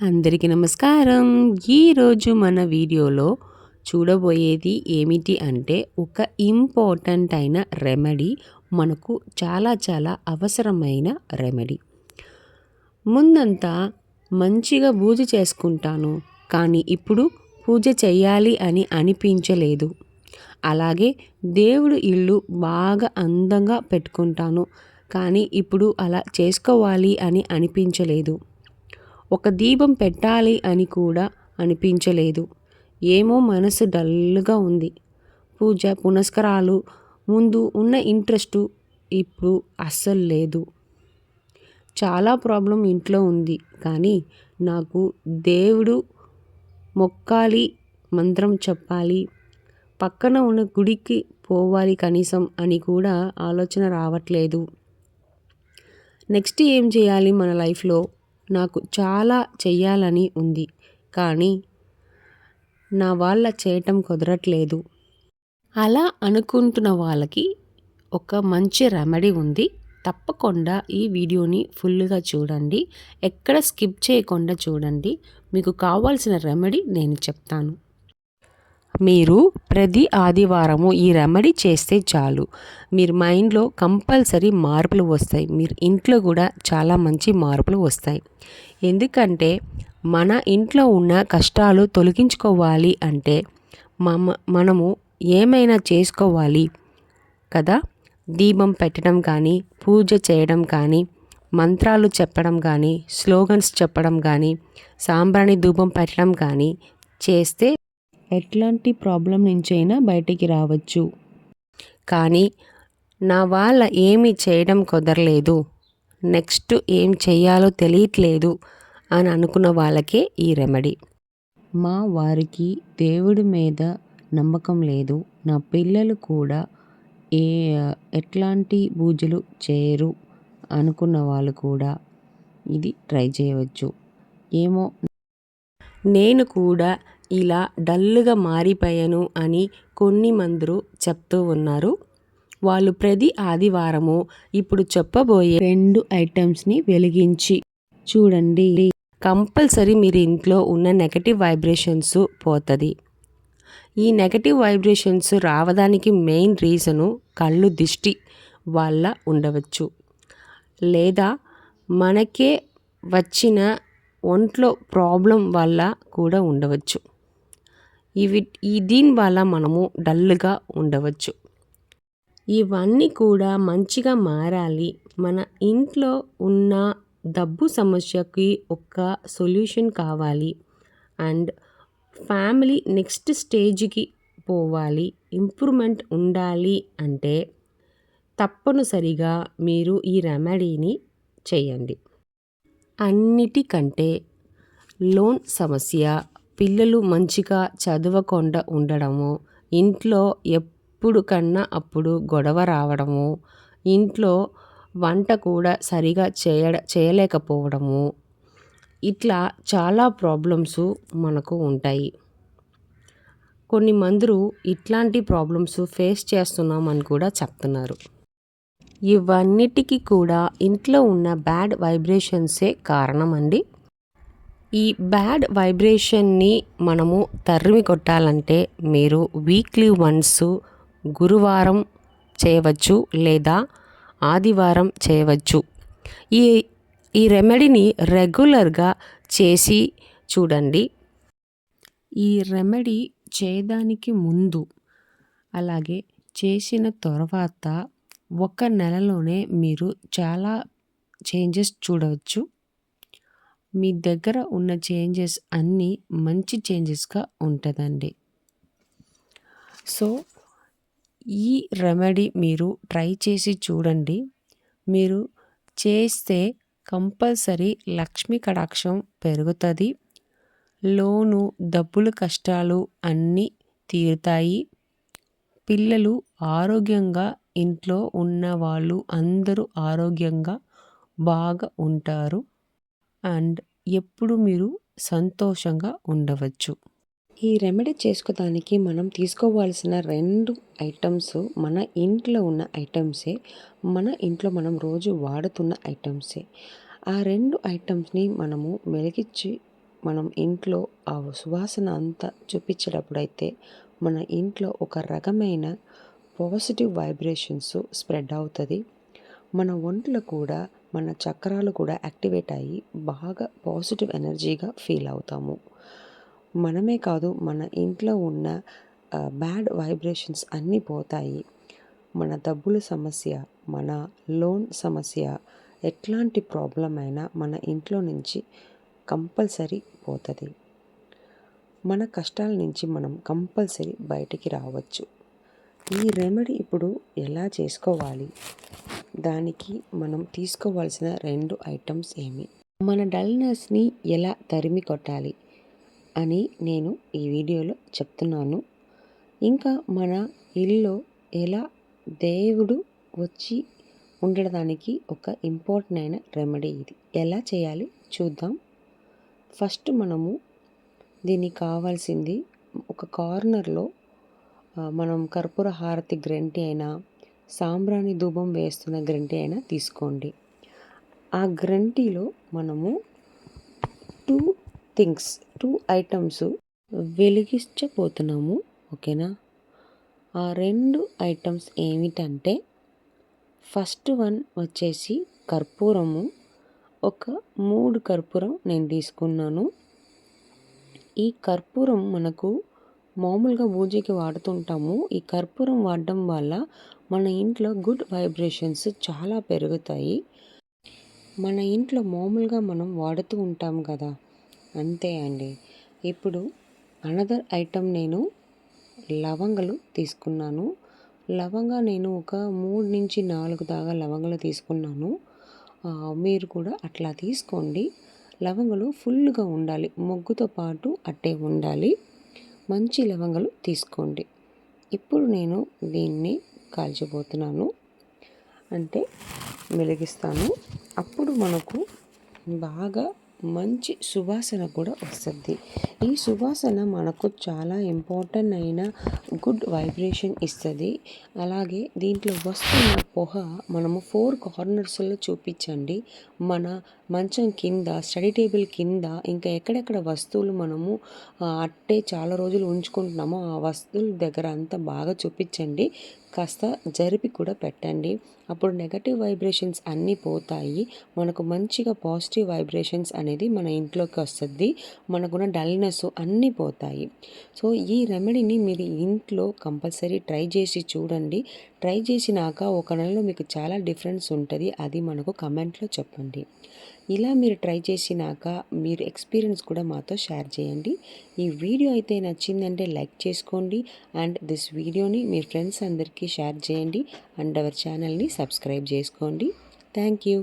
అందరికీ నమస్కారం. ఈరోజు మన వీడియోలో చూడబోయేది ఏమిటి అంటే ఒక ఇంపార్టెంట్ అయిన రెమెడీ మనకు చాలా చాలా అవసరమైన రెమెడీ. ముందంతా మంచిగా పూజ చేసుకుంటాను కానీ ఇప్పుడు పూజ చేయాలి అని అనిపించలేదు. అలాగే దేవుడు ఇల్లు బాగా అందంగా పెట్టుకుంటాను కానీ ఇప్పుడు అలా చేసుకోవాలి అని అనిపించలేదు. ఒక దీపం పెట్టాలి అని కూడా అనిపించలేదు. ఏమో మనసు డల్గా ఉంది. పూజ పునస్కారాలు ముందు ఉన్న ఇంట్రెస్టు ఇప్పుడు అస్సలు లేదు. చాలా ప్రాబ్లం ఇంట్లో ఉంది. కానీ నాకు దేవుడు మొక్కాలి మంత్రం చెప్పాలి పక్కన ఉన్న గుడికి పోవాలి కనీసం అని కూడా ఆలోచన రావట్లేదు. నెక్స్ట్ ఏం చేయాలి మన లైఫ్లో? నాకు చాలా చెయ్యాలని ఉంది. కానీ నా వాళ్ళ చేయటం కుదరట్లేదు. అలా అనుకుంటున్న వాళ్ళకి ఒక మంచి రెమెడీ ఉంది. తప్పకుండా ఈ వీడియోని ఫుల్గా చూడండి. ఎక్కడ స్కిప్ చేయకుండా చూడండి. మీకు కావాల్సిన రెమెడీ నేను చెప్తాను. మీరు ప్రతి ఆదివారము ఈ రెమెడీ చేస్తే చాలు. మీరు మైండ్లో కంపల్సరీ మార్పులు వస్తాయి. మీరు ఇంట్లో కూడా చాలా మంచి మార్పులు వస్తాయి. ఎందుకంటే మన ఇంట్లో ఉన్న కష్టాలు తొలగించుకోవాలి అంటే మమ మనము ఏమైనా చేసుకోవాలి కదా? దీపం పెట్టడం కానీ పూజ చేయడం కానీ మంత్రాలు చెప్పడం కానీ స్లోగన్స్ చెప్పడం కానీ సాంబ్రాణి ధూపం పెట్టడం కానీ చేస్తే ఎట్లాంటి ప్రాబ్లం నుంచైనా బయటికి రావచ్చు. కానీ నా వాళ్ళ ఏమి చేయడం కుదరలేదు. నెక్స్ట్ ఏం చేయాలో తెలియట్లేదు అని అనుకున్న వాళ్ళకే ఈ రెమెడీ. మా వారికి దేవుడి మీద నమ్మకం లేదు. నా పిల్లలు కూడా ఏ ఎట్లాంటి పూజలు చేయరు అనుకున్న వాళ్ళు కూడా ఇది ట్రై చేయవచ్చు. ఏమో. నేను కూడా ఇలా డల్గా మారిపోయాను అని కొన్ని మందరు చెప్తూ ఉన్నారు. వాళ్ళు ప్రతి ఆదివారము ఇప్పుడు చెప్పబోయే రెండు ఐటమ్స్ని వెలిగించి చూడండి. కంపల్సరీ మీరు ఇంట్లో ఉన్న నెగటివ్ వైబ్రేషన్స్ పోతుంది. ఈ నెగటివ్ వైబ్రేషన్స్ రావడానికి మెయిన్ రీజను కళ్ళు దిష్టి వల్ల ఉండవచ్చు. లేదా మనకే వచ్చిన ఒంట్లో ప్రాబ్లం వల్ల కూడా ఉండవచ్చు. ఇవి ఈ దీని వల్ల మనము డల్గా ఉండవచ్చు. ఇవన్నీ కూడా మంచిగా మారాలి. మన ఇంట్లో ఉన్న డబ్బు సమస్యకి ఒక సొల్యూషన్ కావాలి. అండ్ ఫ్యామిలీ నెక్స్ట్ స్టేజ్కి పోవాలి. ఇంప్రూవ్మెంట్ ఉండాలి అంటే తప్పనిసరిగా మీరు ఈ రెమెడీని చేయండి. అన్నిటికంటే లోన్ సమస్య పిల్లలు మంచిగా చదవకుండా ఉండడము ఇంట్లో ఎప్పుడు కన్నా అప్పుడు గొడవ రావడము ఇంట్లో వంట కూడా సరిగా చేయ చేయలేకపోవడము ఇట్లా చాలా ప్రాబ్లమ్స్ మనకు ఉంటాయి. కొన్ని మందులు ఇట్లాంటి ప్రాబ్లమ్స్ ఫేస్ చేస్తున్నామని కూడా చెప్తున్నారు. ఇవన్నిటికీ కూడా ఇంట్లో ఉన్న బ్యాడ్ వైబ్రేషన్సే కారణం అండి ఈ బ్యాడ్ వైబ్రేషన్ని మనము తరిమి కొట్టాలంటే మీరు వీక్లీ వన్స్ గురువారం చేయవచ్చు లేదా ఆదివారం చేయవచ్చు. ఈ ఈ రెమెడీని రెగ్యులర్గా చేసి చూడండి. ఈ రెమెడీ చేయడానికి ముందు అలాగే చేసిన తర్వాత ఒక నెలలోనే మీరు చాలా చేంజెస్ చూడవచ్చు. మీ దగ్గర ఉన్న చేంజెస్ అన్నీ మంచి చేంజెస్గా ఉంటుందండి. సో ఈ రెమెడీ మీరు ట్రై చేసి చూడండి. మీరు చేస్తే కంపల్సరీ లక్ష్మీ కటాక్షం పెరుగుతుంది. లోను డబ్బులు కష్టాలు అన్నీ తీరుతాయి. పిల్లలు ఆరోగ్యంగా ఇంట్లో ఉన్న వాళ్ళు అందరూ ఆరోగ్యంగా బాగా ఉంటారు. అండ్ ఎప్పుడు మీరు సంతోషంగా ఉండవచ్చు. ఈ రెమెడీ చేసుకోవడానికి మనం తీసుకోవాల్సిన రెండు ఐటమ్స్ మన ఇంట్లో ఉన్న ఐటమ్సే మన ఇంట్లో మనం రోజు వాడుతున్న ఐటమ్సే. ఆ రెండు ఐటమ్స్ని మనము మెలిగించి మనం ఇంట్లో ఆ సువాసన అంతా చూపించేటప్పుడైతే మన ఇంట్లో ఒక రకమైన పాజిటివ్ వైబ్రేషన్స్ స్ప్రెడ్ అవుతుంది. మన ఒంట్లో కూడా మన చక్రాలు కూడా యాక్టివేట్ అయ్యి బాగా పాజిటివ్ ఎనర్జీగా ఫీల్ అవుతాము. మనమే కాదు మన ఇంట్లో ఉన్న బ్యాడ్ వైబ్రేషన్స్ అన్నీ పోతాయి. మన డబ్బుల సమస్య మన లోన్ సమస్య ఎట్లాంటి ప్రాబ్లం అయినా మన ఇంట్లో నుంచి కంపల్సరీ పోతుంది. మన కష్టాల నుంచి మనం కంపల్సరీ బయటికి రావచ్చు. ఈ రెమెడీ ఇప్పుడు ఎలా చేసుకోవాలి? దానికి మనం తీసుకోవాల్సిన రెండు ఐటమ్స్ ఏమి? మన డల్నెస్ని ఎలా తరిమి కొట్టాలి అని నేను ఈ వీడియోలో చెప్తున్నాను. ఇంకా మన ఇల్లు ఎలా దేవుడు వచ్చి ఉండడానికి ఒక ఇంపార్టెంట్ అయిన రెమెడీ ఇది. ఎలా చేయాలి చూద్దాం. ఫస్ట్ మనము దీనికి కావాల్సింది ఒక కార్నర్లో మనం కర్పూర హారతి గ్రంటి అయినా సాంబ్రాణి ధూపం వేస్తున్న గ్రంటి అయినా తీసుకోండి. ఆ గ్రంటిలో మనము టూ థింగ్స్ టూ ఐటమ్స్ వెలిగించబోతున్నాము. ఓకేనా? ఆ రెండు ఐటమ్స్ ఏమిటంటే ఫస్ట్ వన్ వచ్చేసి కర్పూరము. ఒక మూడు కర్పూరం నేను తీసుకున్నాను. ఈ కర్పూరం మనకు మామూలుగా పూజకి వాడుతుంటాము. ఈ కర్పూరం వాడడం వల్ల మన ఇంట్లో గుడ్ వైబ్రేషన్స్ చాలా పెరుగుతాయి. మన ఇంట్లో మామూలుగా మనం వాడుతూ ఉంటాం కదా. అంతే అండి. ఇప్పుడు అనదర్ ఐటమ్ నేను లవంగలు తీసుకున్నాను. లవంగా నేను ఒక మూడు నుంచి నాలుగు దాకా లవంగలు తీసుకున్నాను. మీరు కూడా అట్లా తీసుకోండి. లవంగలు ఫుల్గా ఉండాలి. మొగ్గుతో పాటు అట్టే ఉండాలి. మంచి లవంగలు తీసుకోండి. ఇప్పుడు నేను దీన్ని కాల్చిపోతున్నాను. అంటే మెలిగిస్తాను. అప్పుడు మనకు బాగా మంచి సువాసన కూడా వస్తుంది. ఈ సువాసన మనకు చాలా ఇంపార్టెంట్ అయిన గుడ్ వైబ్రేషన్ ఇస్తుంది. అలాగే దీంట్లో వస్తున్న పొహ మనము ఫోర్ కార్నర్స్లో చూపించండి. మన మంచం కింద స్టడీ టేబుల్ కింద ఇంకా ఎక్కడెక్కడ వస్తువులు మనము అట్టే చాలా రోజులు ఉంచుకుంటున్నామో ఆ వస్తువుల దగ్గర అంతా బాగా చూపించండి. కాస్త జరిపి కూడా పెట్టండి. అప్పుడు నెగటివ్ వైబ్రేషన్స్ అన్నీ పోతాయి. మనకు మంచిగా పాజిటివ్ వైబ్రేషన్స్ అనేది మన ఇంట్లోకి వస్తుంది. మనకున్న డల్నెస్ అన్నీ పోతాయి. సో ఈ రెమెడీని మీరు ఇంట్లో కంపల్సరీ ట్రై చేసి చూడండి. ట్రై చేసినాక ఒక నెలలో మీకు చాలా డిఫరెన్స్ ఉంటుంది. అది మనకు కమెంట్లో చెప్పండి. ఇలా మీరు ట్రై చేసినాక మీరు ఎక్స్పీరియన్స్ కూడా మాతో షేర్ చేయండి. ఈ వీడియో అయితే నచ్చిందంటే లైక్ చేసుకోండి. అండ్ దిస్ వీడియోని మీ ఫ్రెండ్స్ అందరికీ షేర్ చేయండి అండ్ అవర్ ఛానల్ని సబ్స్క్రైబ్ చేసుకోండి. Thank you.